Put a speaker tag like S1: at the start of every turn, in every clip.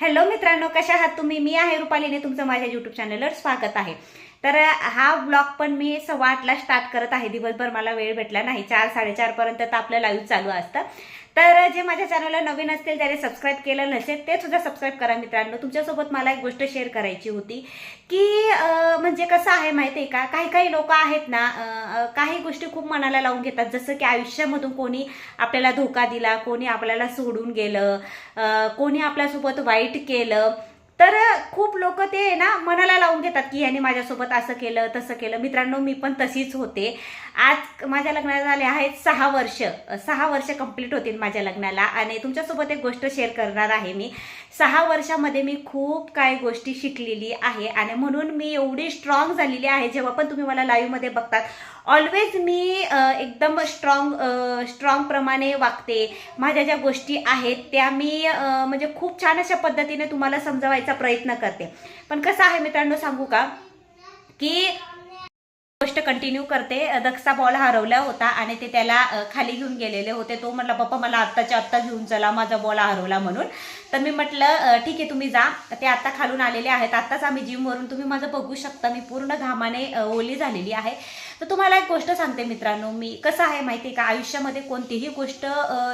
S1: Hello मित्रांनो कशा आहात तुम्ही? मी आहे रुपालीने तुमचं माझ्या युट्यूब चॅनलवर स्वागत आहे. तर हा ब्लॉग पण मी सव्वा आठला स्टार्ट करत आहे. दिवसभर मला वेळ भेटला नाही. चार साडेचार पर्यंत तर आपलं लाईव्ह चालू असतं. तर जे माझ्या चॅनलला नवीन असतील त्याने सबस्क्राईब केलं नसेल ते सुद्धा सबस्क्राईब करा मित्रांनो. तुमच्यासोबत मला एक गोष्ट शेअर करायची होती की म्हणजे कसं आहे माहिती आहे का? काही काही लोक आहेत ना काही गोष्टी खूप मनाला लावून घेतात. जसं की आयुष्यामधून कोणी आपल्याला धोका दिला कोणी आपल्याला सोडून गेलं कोणी आपल्यासोबत वाईट केलं तर खूप लोक ते आहे ना मनाला लावून घेतात की ह्याने माझ्यासोबत असं केलं तसं केलं. मित्रांनो मी पण तशीच होते. आज माझ्या लग्नाला झाले आहेत सहा वर्ष. सहा वर्ष कंप्लीट होतील माझ्या लग्नाला आणि तुमच्यासोबत एक गोष्ट शेअर करणार आहे मी. सहा वर्षामध्ये मी खूप काही गोष्टी शिकलेली आहे आणि म्हणून मी एवढी स्ट्रॉंग झालेली आहे. जेव्हा पण तुम्ही मला लाईव्हमध्ये बघतात ऑलवेज मी एकदम स्ट्रॉंग स्ट्रॉंग प्रमाणे वागते. माझ्या ज्या गोष्टी आहेत त्या मी म्हणजे खूप छान अशा पद्धतीने तुम्हाला समजवायचं प्रयत्न करते. पण कसं आहे मित्रांनो सांगू का? की गोष्ट कंटिन्यू करते. दक्षचा बॉल हरवला होता आणि ते त्याला खाली घेऊन गेलेले होते. तो म्हटला पप्पा मला आत्ताच्या आत्ता घेऊन चला. माझा बॉल हरवला म्हणून. तर मी म्हटलं ठीक आहे तुम्ही जा. ते आत्ता खालून आलेले आहेत. आत्ताच आम्ही जिमवरून तुम्ही माझं बघू शकता. मी पूर्ण घामाने ओली झालेली आहे. तर तुम्हाला एक गोष्ट सांगते मित्रांनो. मी कसं आहे माहिती आहे का? आयुष्यामध्ये कोणतीही गोष्ट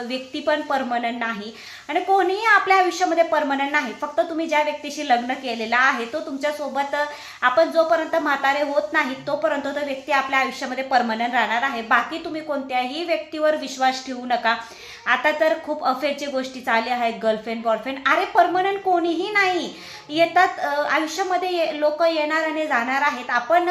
S1: व्यक्ती पण परमनंट नाही. आणि कोणीही आपल्या आयुष्यामध्ये परमनंट नाही. फक्त तुम्ही ज्या व्यक्तीशी लग्न केलेलं आहे तो तुमच्यासोबत आपण जोपर्यंत म्हातारे होत नाही तोपर्यंत तो व्यक्ती आपल्या आयुष्यामध्ये परमनंट राहणार आहे. बाकी तुम्ही कोणत्याही व्यक्तीवर विश्वास ठेवू नका. आता तर खूप अफेअरची गोष्टी चालल्या आहेत. गर्लफ्रेंड बॉयफ्रेंड अरे परमनंट कोणीही नाही. येतात आयुष्यामध्ये ये लोक येणार आणि जाणार आहेत. आपण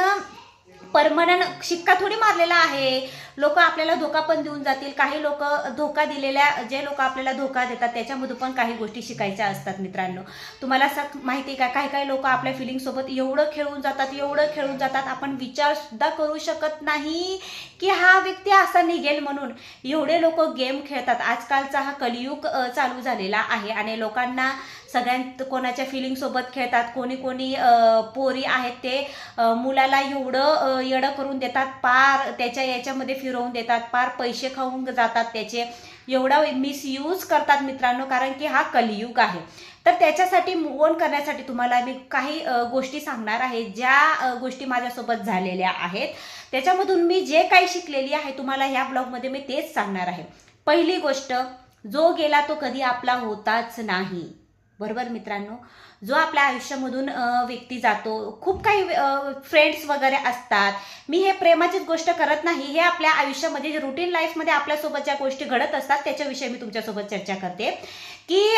S1: परमनंट शिक्का थोडी मारलेला आहे. लोक आपल्याला धोका पण देऊन जातील. काही लोक धोका दिलेल्या जे लोक आपल्याला धोका देतात त्याच्यामधून पण काही गोष्टी शिकायच्या असतात मित्रांनो. तुम्हाला असं माहिती आहे का? काही काही लोक आपल्या फिलिंग सोबत एवढं खेळून जातात एवढं खेळून जातात आपण विचार सुद्धा करू शकत नाही की हा व्यक्ती असा निघेल म्हणून. एवढे लोक गेम खेळतात. आजकालचा हा कलियुग चालू झालेला आहे आणि लोकांना सगळ्यांत कोणाच्या फिलिंग सोबत खेळतात कोणी कोणी पोरी आहेत ते मुलाला एवढं येडं करून देतात पार त्याच्या याच्यामध्ये फिरवून देतात फार पैसे खाऊन जातात त्याचे. एवढा मिसयूज करतात मित्रांनो कारण की हा कलियुग आहे. तर त्याच्यासाठी मूव ऑन करण्यासाठी तुम्हाला मी काही गोष्टी सांगणार आहे ज्या गोष्टी माझ्यासोबत झालेल्या आहेत. त्याच्यामधून मी जे काही शिकलेली आहे तुम्हाला ह्या ब्लॉगमध्ये मी तेच सांगणार आहे. पहिली गोष्ट जो गेला तो कधी आपला होताच नाही. बरोबर मित्रांनो? जो आपल्या आयुष्यामधून व्यक्ती जातो. खूप काही फ्रेंड्स वगैरे असतात. मी हे प्रेमाचीच गोष्ट करत नाही. हे आपल्या आयुष्यामध्ये रुटीन लाईफमध्ये आपल्यासोबत ज्या गोष्टी घडत असतात त्याच्याविषयी मी तुमच्यासोबत चर्चा करते. की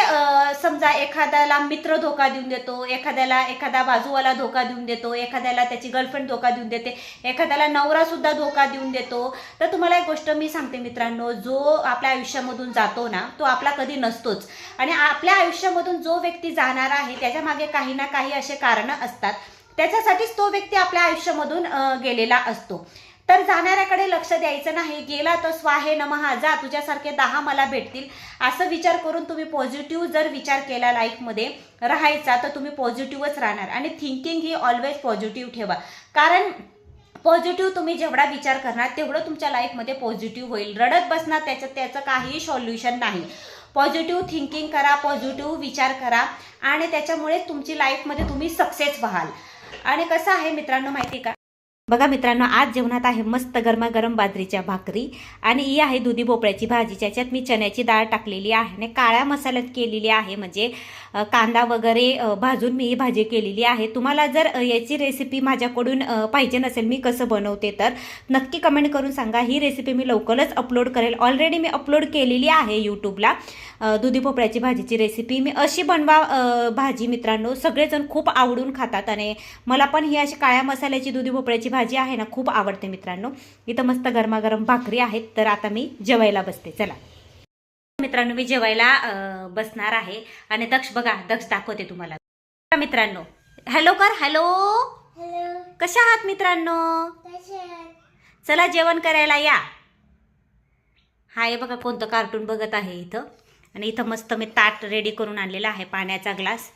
S1: समजा एखाद्याला मित्र धोका देऊन देतो एखाद्याला एखादा बाजूवाला धोका देऊन देतो एखाद्याला त्याची गर्लफ्रेंड धोका देऊन देते एखाद्याला नवरासुद्धा धोका देऊन देतो. तर तुम्हाला एक गोष्ट मी सांगते मित्रांनो जो आपल्या आयुष्यामधून जातो ना तो आपला कधी नसतोच. आणि आपल्या आयुष्यामधून जो व्यक्ती जाणार आहे त्याच्यामागे काही ना काही असे कारणं असतात. त्याच्यासाठीच तो व्यक्ती आपल्या आयुष्यामधून गेलेला असतो. तर जाणाऱ्याकडे लक्ष द्यायचं नाही. गेला तर स्वाहे नमहा जा तुझ्यासारखे दहा मला भेटतील. असं विचार करून तुम्ही पॉझिटिव्ह जर विचार केला लाईफमध्ये राहायचा तर तुम्ही पॉझिटिव्हच राहणार. आणि थिंकिंग ही ऑलवेज पॉझिटिव्ह ठेवा. कारण पॉझिटिव्ह तुम्ही जेवढा विचार करणार तेवढं तुमच्या लाईफमध्ये पॉझिटिव्ह होईल. रडत बसणार त्याचं त्याचं काहीही सॉल्युशन नाही. पॉझिटिव्ह थिंकिंग करा पॉझिटिव्ह विचार करा आणि त्याच्यामुळे तुमची लाईफमध्ये तुम्ही सक्सेस व्हाल. आणि कसं आहे मित्रांनो माहिती का? बघा मित्रांनो आज जेवणात आहे मस्त गरमागरम बाजरीच्या भाकरी आणि ही आहे दुधी भोपळ्याची भाजी. ज्याच्यात मी चण्याची डाळ टाकलेली आहे आणि काळ्या मसाल्यात केलेली आहे. म्हणजे कांदा वगैरे भाजून मी ही भाजी केलेली आहे. तुम्हाला जर याची रेसिपी माझ्याकडून पाहिजे नसेल मी कसं बनवते तर नक्की कमेंट करून सांगा. ही रेसिपी मी लवकरच अपलोड करेल. ऑलरेडी मी अपलोड केलेली आहे यूट्यूबला दुधी भोपळ्याची भाजीची रेसिपी मी अशी बनवा भाजी मित्रांनो सगळेजण खूप आवडून खातात आणि मला पण ही अशी काळ्या मसाल्याची दुधी भोपळ्याची भाजी आहे ना खूप आवडते मित्रांनो. इथं मस्त गरमागरम भाकरी आहेत तर आता मी जेवायला बसते. चला. मित्रांनो मी जेवायला बसणार आहे. आणि दक्ष बघा दक्ष दाखवते तुम्हाला. मित्रांनो. हॅलो कर हॅलो. कशा आहात मित्रांनो? चला जेवण करायला या. हा हे बघा कोणतं कार्टून बघत आहे इथं. आणि इथं मस्त मी ताट रेडी करून आणलेला आहे पाण्याचा ग्लास.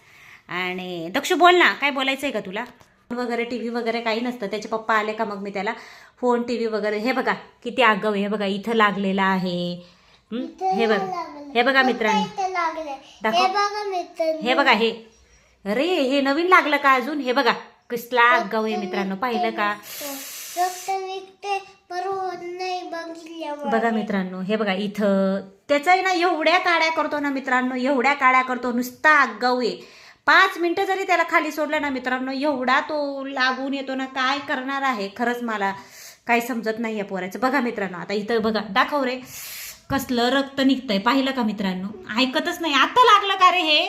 S1: आणि दक्षू बोल ना. काय बोलायचं आहे का तुला? वगैरे टी व्ही वगैरे काही नसतं. त्याचे पप्पा आले का मग मी त्याला फोन टी व्ही वगैरे. हे बघा किती आगाऊ आहे. हे बघा इथं लागलेला आहे. हं? हे बघ. हे बघा मित्रांनो. दाखव.
S2: हे बघा
S1: हे हे. अरे हे नवीन लागलं का अजून? हे बघा कसला आगाऊ आहे मित्रांनो. पाहिलं का? बघा मित्रांनो. हे बघा इथं. त्याचा आहे ना एवढ्या काड्या करतो ना मित्रांनो. एवढ्या काड्या करतो नुसता आगाऊ आहे. पाच मिनिटं जरी त्याला खाली सोडलं ना मित्रांनो एवढा तो लागून येतो ना काय करणार आहे? खरंच मला काही समजत नाही या पोराचं. बघा मित्रांनो आता इथं बघा दाखव रे. कसलं रक्त निघतंय पाहिलं का मित्रांनो? ऐकतच नाही. आता लागलं का रे हे?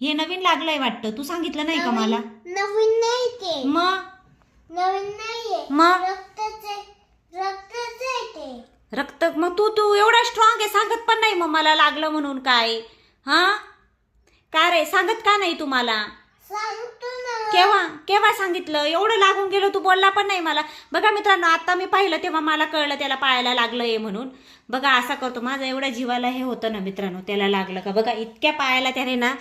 S1: हे नवीन लागलंय वाटतं. तू सांगितलं नाही का मला?
S2: नवीन नाही ते.
S1: मग?
S2: नवीन नाहीये.
S1: मग?
S2: आहे
S1: रक्त मग तू तू एवढा स्ट्रॉंग आहे सांगत पण नाही मग मला लागलं म्हणून काय. हा? का रे? सांगत का नाही तुम्हाला? केव्हा? केव्हा सांगितलं? एवढं लागून गेलो तू बोलला पण नाही मला. बघा मित्रांनो आता मी पाहिलं तेव्हा मला कळलं त्याला पायाला लागलंय म्हणून. बघा असा करतो. माझा एवढ्या जीवाला हे होतं ना मित्रांनो त्याला लागलं का? बघा इतक्या पायाला त्याने ना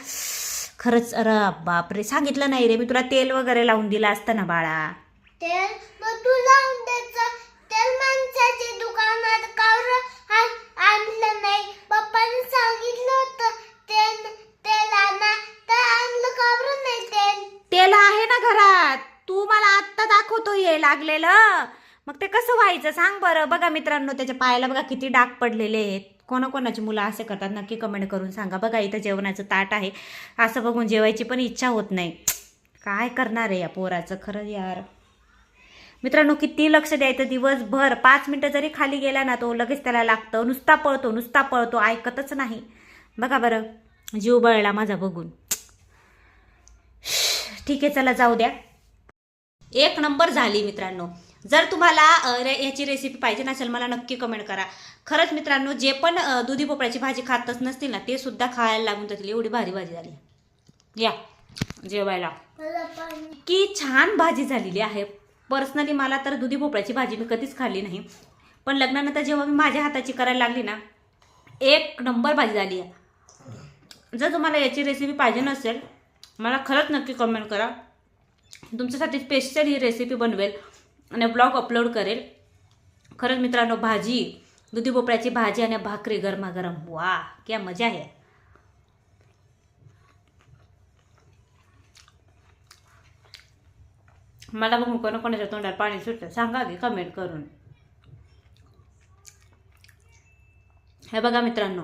S1: खरंच अरे बापरे सांगितलं नाही रे. मी तुला तेल वगैरे लावून दिलं असतं ना बाळा.
S2: तेल? मग तू लावून द्यायचं तेल माणसाच्या दुकानात कावर आणलं नाही. पप्पाने सांगितलं होतं तेल तेल
S1: आहे ना घरात. तू मला आत्ता दाखवतो हे लागलेलं. मग ते कसं व्हायचं सांग बरं. बघा मित्रांनो त्याच्या पायाला बघा किती डाग पडलेले आहेत. कोणाकोणाची मुलं असे करतात नक्की कमेंट करून सांगा. बघा इथं जेवणाचं ताट आहे. असं बघून जेवायची पण इच्छा होत नाही. काय करणार आहे या पोराचं? खरं यार. मित्रांनो किती लक्ष द्यायचं दिवसभर. पाच मिनटं जरी खाली गेला ना तो लगेच त्याला लागतं. नुसता पळतो नुसता पळतो. ऐकतच नाही. बघा बरं. जीव बळला माझा बघून. ठीक आहे चला जाऊ द्या. एक नंबर झाली मित्रांनो. जर तुम्हाला रे- याची रेसिपी पाहिजे नसेल मला नक्की कमेंट करा. खरंच मित्रांनो जे पण दुधी भोपळ्याची भाजी खातच नसतील ना ते सुद्धा खायला लागून जातील. एवढी भारी भाजी झाली. या जेवायला. की छान भाजी झालेली आहे. पर्सनली मला तर दुधी भोपळ्याची भाजी मी कधीच खाल्ली नाही. पण लग्नानंतर जेव्हा मी माझ्या हाताची करायला लागली ना एक नंबर भाजी झाली आहे. जर तुम्हाला याची रेसिपी पाहिजे नसेल मला खरंच नक्की कमेंट करा. तुमच्यासाठी स्पेशल ही रेसिपी बनवेल आणि ब्लॉग अपलोड करेल. खरंच मित्रांनो भाजी दुधी भोपळ्याची भाजी आणि भाकरी गरमागरम. वा क्या मजा आहे. मला बघून कोणा कोणाच्या तोंडात पाणी सुटलं सांगा की कमेंट करून. हे बघा मित्रांनो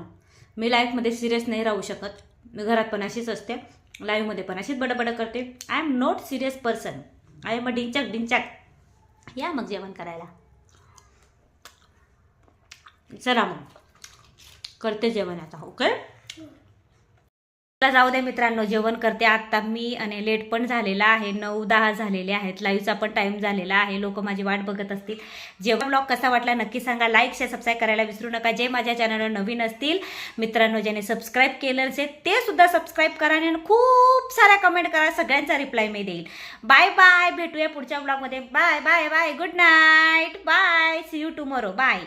S1: मी लाईफमध्ये सिरियस नाही राहू शकत. मी घरात पण अशीच असते. लाईव्हमध्ये पण अशीच बडबड करते. I am not serious person I am a डिंचक डिंचक या मग जेवण करायला. चला मग. करते जेवण आता ओके चला जाऊ दे मित्रांनो जेवण करते. आत्ता मी आणि लेट पण झालेला आहे. नऊ दहा झालेले आहेत. लाईव्हचा पण टाईम झालेला आहे. लोक माझी वाट बघत असतील. जेवण ब्लॉग कसा वाटला नक्की सांगा. लाईक शेअर सबस्क्राईब करायला विसरू नका. जे माझ्या चॅनलवर नवीन असतील मित्रांनो ज्याने सबस्क्राईब केलं असेल ते सुद्धा सबस्क्राईब करा आणि खूप साऱ्या कमेंट करा. सगळ्यांचा रिप्लाय मी देईल. बाय बाय भेटूया पुढच्या ब्लॉगमध्ये bye bye bye good night bye see you tomorrow bye